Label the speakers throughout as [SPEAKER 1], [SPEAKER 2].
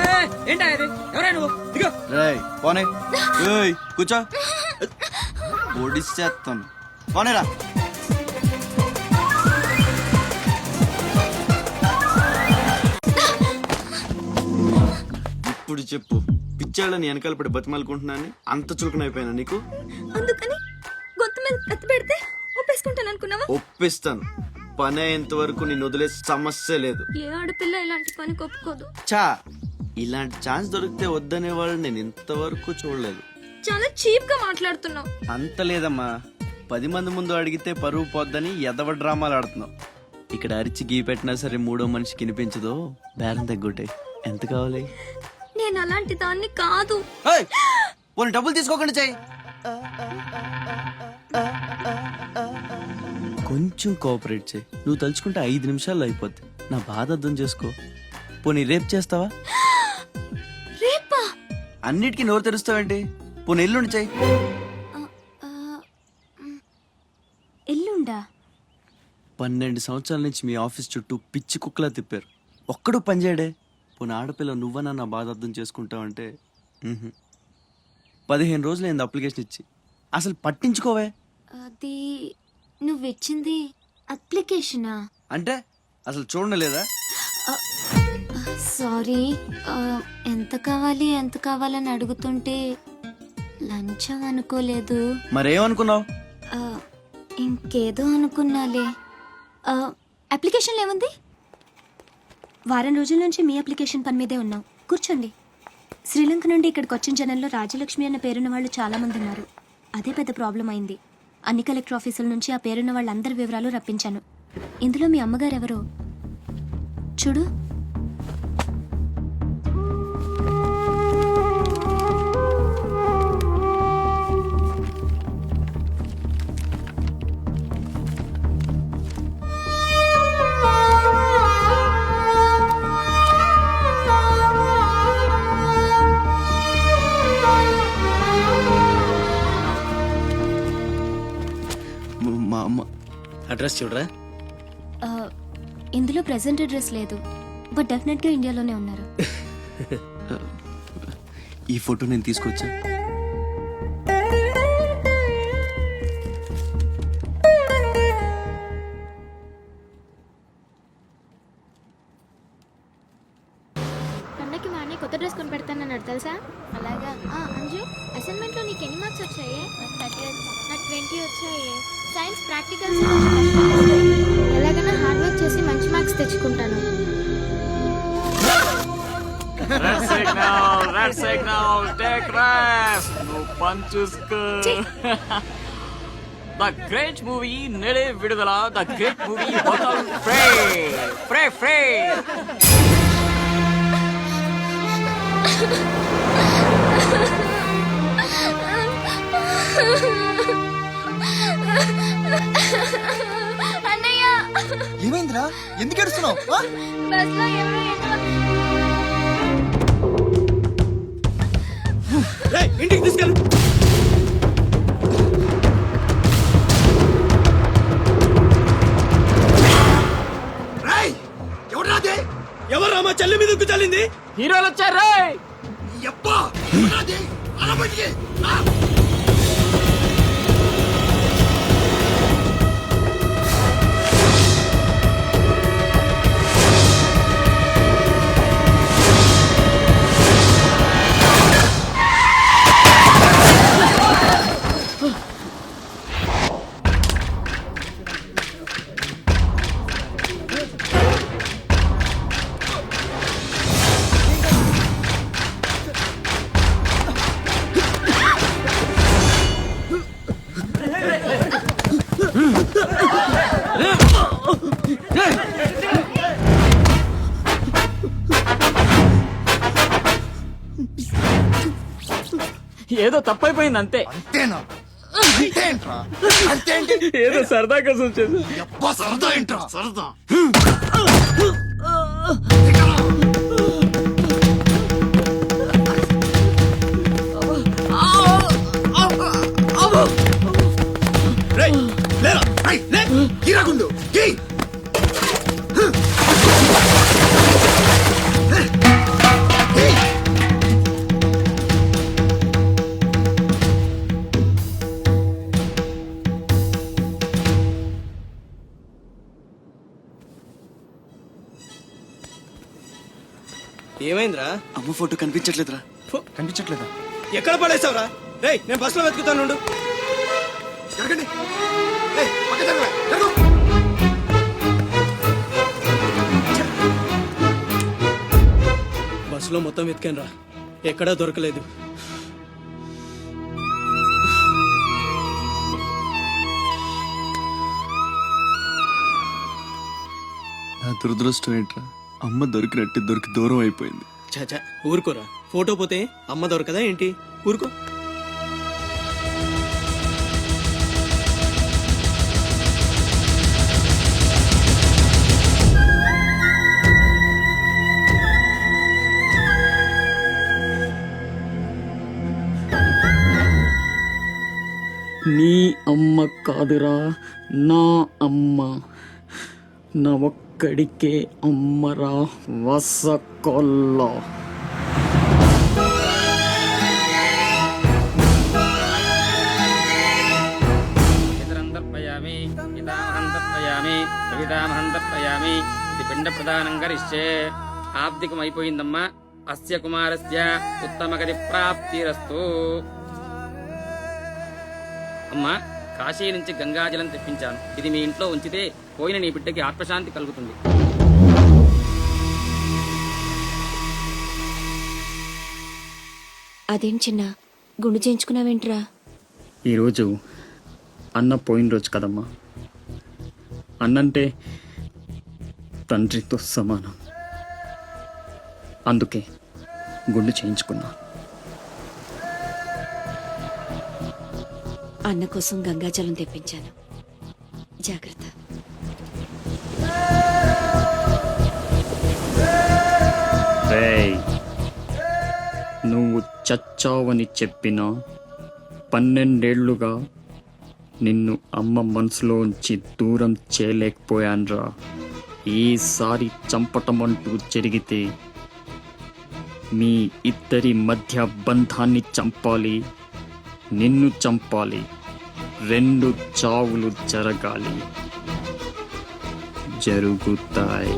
[SPEAKER 1] పోనీ
[SPEAKER 2] ఏంటా ఇది? ఎవరా నువ్వు? దిగో
[SPEAKER 3] రేయ్ పోనే. ఏయ్ కూర్చో. ఒడిచేస్తాను పోనేరా. ఇప్పుడు చెప్పు పిచ్చాళ్ళని వెనకాల పడి బతిమాలుకుంటున్నాను అంత చులకనైపోయినా నీకు?
[SPEAKER 1] అందుకని గొంతు మీద అనుకున్నావా?
[SPEAKER 3] ఒప్పిస్తాను. పని అయ్యేంత వరకు నేను వదిలే సమస్య లేదు.
[SPEAKER 1] ఏ ఆడపిల్ల ఇలాంటి పని ఒప్పుకోదు?
[SPEAKER 3] చా ఇలాంటి ఛాన్స్ దొరికితే వద్దనే వాళ్ళు నేను ఇంతవరకు చూడలేదు.
[SPEAKER 1] చాలా చీప్గా మాట్లాడుతున్నావు.
[SPEAKER 3] అంత లేదమ్మా. పది మంది ముందు అడిగితే పరువు పోద్దని ఎదవ డ్రామాలు ఆడుతున్నావు. ఇక్కడ అరిచి గీ పెట్టినా సరే మూడో మనిషికి వినిపించదో బేరం తగ్గుంటాయి ఎంత కావాలి?
[SPEAKER 1] నేను అలాంటి దాన్ని కాదు.
[SPEAKER 3] డబ్బులు తీసుకోకుండా చెయ్యి కొంచెం కోఆపరేట్ చేయి. నువ్వు తలుచుకుంటే ఐదు నిమిషాల్లో అయిపోద్ది. నా బాధ అర్థం చేసుకో. పోనీ రేపు చేస్తావా?
[SPEAKER 1] రేపా?
[SPEAKER 3] అన్నిటికీ నోరు తెరుస్తావేంటి? పోనీ ఎల్లుండి
[SPEAKER 1] మ్. ఎల్లుండా?
[SPEAKER 3] పన్నెండు సంవత్సరాల నుంచి మీ ఆఫీస్ చుట్టూ పిచ్చి కుక్కలా తిప్పారు. ఒక్కడు పనిచేయడే పోనీ ఆడపిల్ల నువ్వనా నా బాధ అర్థం చేసుకుంటావంటే. మ్హూ. పదిహేను రోజులు అయింది అప్లికేషన్ ఇచ్చి. అసలు పట్టించుకోవే.
[SPEAKER 1] అది నువ్విచ్చింది అప్లికేషనా?
[SPEAKER 3] అంటే అసలు చూడలేదా
[SPEAKER 1] సారీ ఎంత కావాలి ఎంత కావాలని అడుగుతుంటే లంచం అనుకోలేదు.
[SPEAKER 3] మరేమనుకున్నావు?
[SPEAKER 1] ఇంకేదో అనుకున్నాలే. ఆ, అప్లికేషన్లో ఏముంది? వారం రోజుల నుంచి మీ అప్లికేషన్ పని మీదే ఉన్నాం. కూర్చోండి. శ్రీలంక నుండి ఇక్కడికి వచ్చిన జనంలో రాజలక్ష్మి అన్న పేరున్న వాళ్ళు చాలా మంది ఉన్నారు. అదే పెద్ద ప్రాబ్లం అయింది. అన్ని కలెక్టర్ ఆఫీసుల నుంచి ఆ పేరున్న వాళ్ళందరి వివరాలు రప్పించాను. ఇందులో మీ అమ్మగారు ఎవరో చూడు.
[SPEAKER 2] అడ్రస్ చూడరా?
[SPEAKER 1] ఇందులో ప్రెసెంట్ అడ్రస్ లేదు బట్ డెఫినెట్గా ఇండియాలోనే ఉన్నారు.
[SPEAKER 3] ఈ ఫోటో నేను తీసుకొచ్చా?
[SPEAKER 4] పండగకి మా అన్నయ్య కొత్త డ్రెస్ కొని పెడతానన్నాడు తెలుసా? అలాగా? ఆ, అంజు అసైన్మెంట్లో నీకు ఎన్ని మార్క్స్ వచ్చాయి? థర్టీ నాకు ట్వంటీ వచ్చాయి. సైన్స్ ప్రాక్టికల్స్ ఎలాగైనా హార్డ్ వర్క్ చేసి మంచి మార్క్స్ తెచ్చుకుంటాను.
[SPEAKER 5] ద గ్రేట్ మూవీ నేడే విడుదల ద గ్రేట్ మూవీ ఫ్రే ఫ్రే ఫ్రే
[SPEAKER 1] అన్నయ్య.
[SPEAKER 6] ఏమైందిరా? ఎందుకు ఏడుస్తున్నావు? ఆ?
[SPEAKER 1] బస్లో ఎవరో
[SPEAKER 2] ఇంటికి తీసుకెళ్ళు. ఎవరు మా చెల్లి మీద చల్లింది?
[SPEAKER 5] హీరోలు వచ్చారు ఏదో తప్పైపోయింది అంతే
[SPEAKER 6] అంతేనా? అంతేంట్రా? అంతేంటి?
[SPEAKER 5] ఏదో సరదా కోసం చేసి.
[SPEAKER 6] సరదా ఏంట్రా? సరదా.
[SPEAKER 2] రేయ్, లేరా, రేయ్, లే, కీరాకుండు. ఏమైందిరా?
[SPEAKER 3] అమ్మ ఫోటో కనిపించట్లేదురా.
[SPEAKER 6] కనిపించట్లేదా?
[SPEAKER 2] ఎక్కడ పడేసావురా రేయ్ నేను బస్సులో వెతుకుతాను.
[SPEAKER 6] జరగండి.
[SPEAKER 2] బస్సులో మొత్తం వెతికాను రా ఎక్కడా దొరకలేదు.
[SPEAKER 3] నా దురదృష్టం ఏంట్రా? అమ్మ దొరికినట్టు దొరికి దూరం అయిపోయింది.
[SPEAKER 2] చాచా ఊరుకోరా. ఫోటో పోతే అమ్మ దొరకదా ఏంటి? ఊరుకో.
[SPEAKER 5] నీ అమ్మ కాదురా నా అమ్మ. నా ఇక్కడికే అమ్మరా వసకొల్ల.
[SPEAKER 7] ఇతరంతర్పయామి ఇదామహంతర్పయామి కవితామహంతర్పయామి ఇది పిండ ప్రధానం కరిష్యే ఆబ్దికం అయిపోయిందమ్మా అస్య కుమారస్య ఉత్తమ ప్రాప్తిరస్తు అమ్మా కాశీ నుంచి గంగాజలం తెప్పించాను. ఇది మీ ఇంట్లో ఉంచితే పోయిన నీ బిడ్డకి ఆత్మశాంతి కలుగుతుంది.
[SPEAKER 1] అదేం చిన్న గుండు చేయించుకున్నావేంట్రా?
[SPEAKER 5] ఈరోజు అన్న పోయిన రోజు కదమ్మా. అన్నంటే తండ్రితో సమానం. అందుకే గుండు చేయించుకున్నా.
[SPEAKER 1] అన్న కోసం గంగాజలం తెప్పించాను. జాగ్రత్త.
[SPEAKER 5] నువ్వు చచ్చావని చెప్పిన పన్నెండేళ్ళుగా నిన్ను అమ్మ మనసులోంచి దూరం చేయలేకపోయాన్రా. ఈసారి చంపటం అంటూ జరిగితే మీ ఇద్దరి మధ్య బంధాన్ని చంపాలి. నిన్ను చంపాలి. రెండు చావులు జరగాలి. జరుగుతాయి.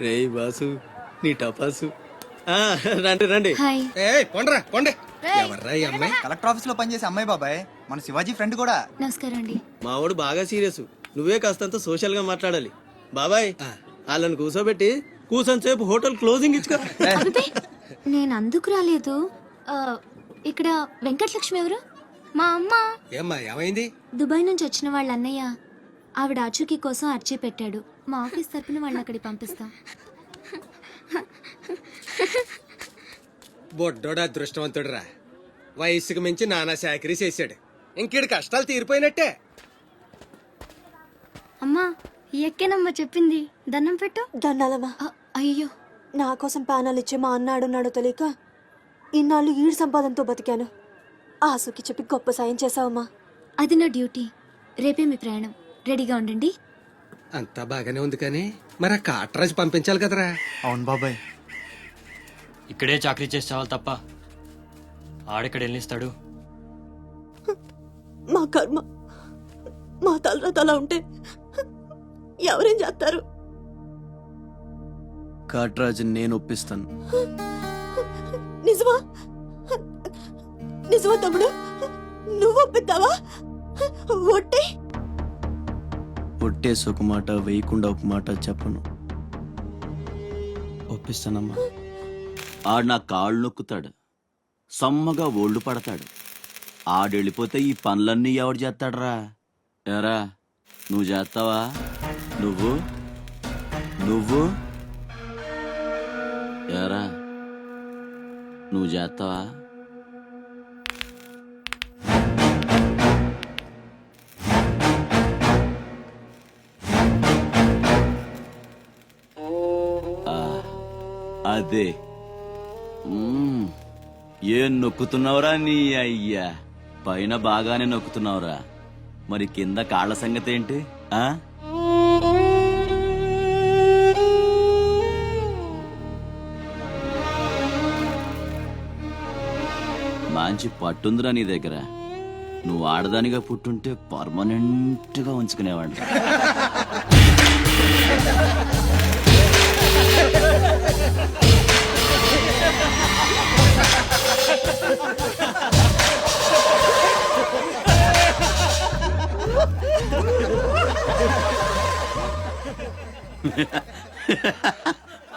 [SPEAKER 2] రేయ్ బాసు నీ టపాసు. ఆ, రండి రండి.
[SPEAKER 1] హాయ్.
[SPEAKER 6] ఏయ్, పోండ్రా పోండి. ఎవర్రా ఈ అమ్మాయి? కలెక్టర్ ఆఫీస్లో పనిచేసే అమ్మాయి బాబాయ్ మన శివాజీ ఫ్రెండ్ కూడా.
[SPEAKER 1] నమస్కారం అండి.
[SPEAKER 2] మావాడు బాగా సీరియస్. నువ్వే కాస్తంత సోషల్గా మాట్లాడాలి. బాబాయ్ వాళ్ళని కూర్చోబెట్టి కూర్చొని సేపు హోటల్ క్లోజింగ్ ఇచ్చుకో.
[SPEAKER 1] అబ్బే, నేను అందుకు రాలేదు. ఆ, ఇక్కడ వెంకటలక్ష్మి ఎవరు?
[SPEAKER 4] మా అమ్మ.
[SPEAKER 6] ఏమ్మా ఏమైంది?
[SPEAKER 1] దుబాయ్ నుంచి వచ్చిన వాళ్ళ అన్నయ్య ఆవిడ ఆచూకీ కోసం అర్చీ పెట్టాడు. మా ఆఫీస్ తరపున వాళ్ళని అక్కడికి పంపిస్తాం.
[SPEAKER 8] బొడ్డోడు అదృష్టవంతుడురా. వయసుకు మించి నానా చాకరీ చేశాడు. ఇంకేడు కష్టాలు తీరిపోయినట్టే.
[SPEAKER 4] అమ్మా ఎక్కేనమ్మా చెప్పింది. దండం పెట్టు.
[SPEAKER 9] దండాలమ్మా.
[SPEAKER 1] అయ్యో.
[SPEAKER 9] నా కోసం ప్యానాలు ఇచ్చే మా అన్నాడున్నాడో తెలియక ఇన్నాళ్ళు ఈడు సంపాదనతో బతికాను. ఆసుకి చెప్పి గొప్ప సాయం చేసావమ్మా
[SPEAKER 1] అది నా డ్యూటీ. రేపే మీ ప్రయాణం. రెడీగా ఉండండి.
[SPEAKER 8] అంతా బాగానే ఉంది కానీ మరి ఆ కాట్రాజు పంపించాలి కదరా.
[SPEAKER 6] అవును బాబాయ్.
[SPEAKER 10] ఇక్కడే చాకరీ చేసి చావాలి తప్ప ఆడెక్కడ వెళ్ళిస్తాడు?
[SPEAKER 9] మా కర్మ మా తలరాత అలా ఉంటే ఎవరేం చేస్తారు?
[SPEAKER 3] కాట్రాజుని నేను ఒప్పిస్తాను.
[SPEAKER 9] నిజమా? నిజమా తమ్ముడు? నువ్వు ఒప్పిద్దావా ఒట్టే?
[SPEAKER 3] పొట్టేసి ఒక మాట వేయకుండా ఒక మాట చెప్పను. ఒప్పిస్తానమ్మా. ఆడు నా కాళ్ళు నొక్కుతాడు. సమ్మగా ఓళ్ళు పడతాడు. ఆడెళ్ళిపోతే ఈ పనులన్నీ ఎవడు చేస్తాడరా? ఎరా నువ్వు చేస్తావా? నువ్వు? నువ్వు? ఎరా నువ్వు చేస్తావా? అదే. మ్మ్. ఏం నొక్కుతున్నావురా నీ అయ్యా? పైన బాగానే నొక్కుతున్నావురా.
[SPEAKER 11] మరి కింద కాళ్ళ సంగతి ఏంటి? ఆ? మంచి పట్టుందిరా నీ దగ్గర. నువ్వు ఆడదానిగా పుట్టుంటే పర్మనెంట్గా ఉంచుకునేవాడు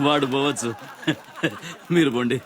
[SPEAKER 11] వాడు పోవచ్చు. మీరు పోండి.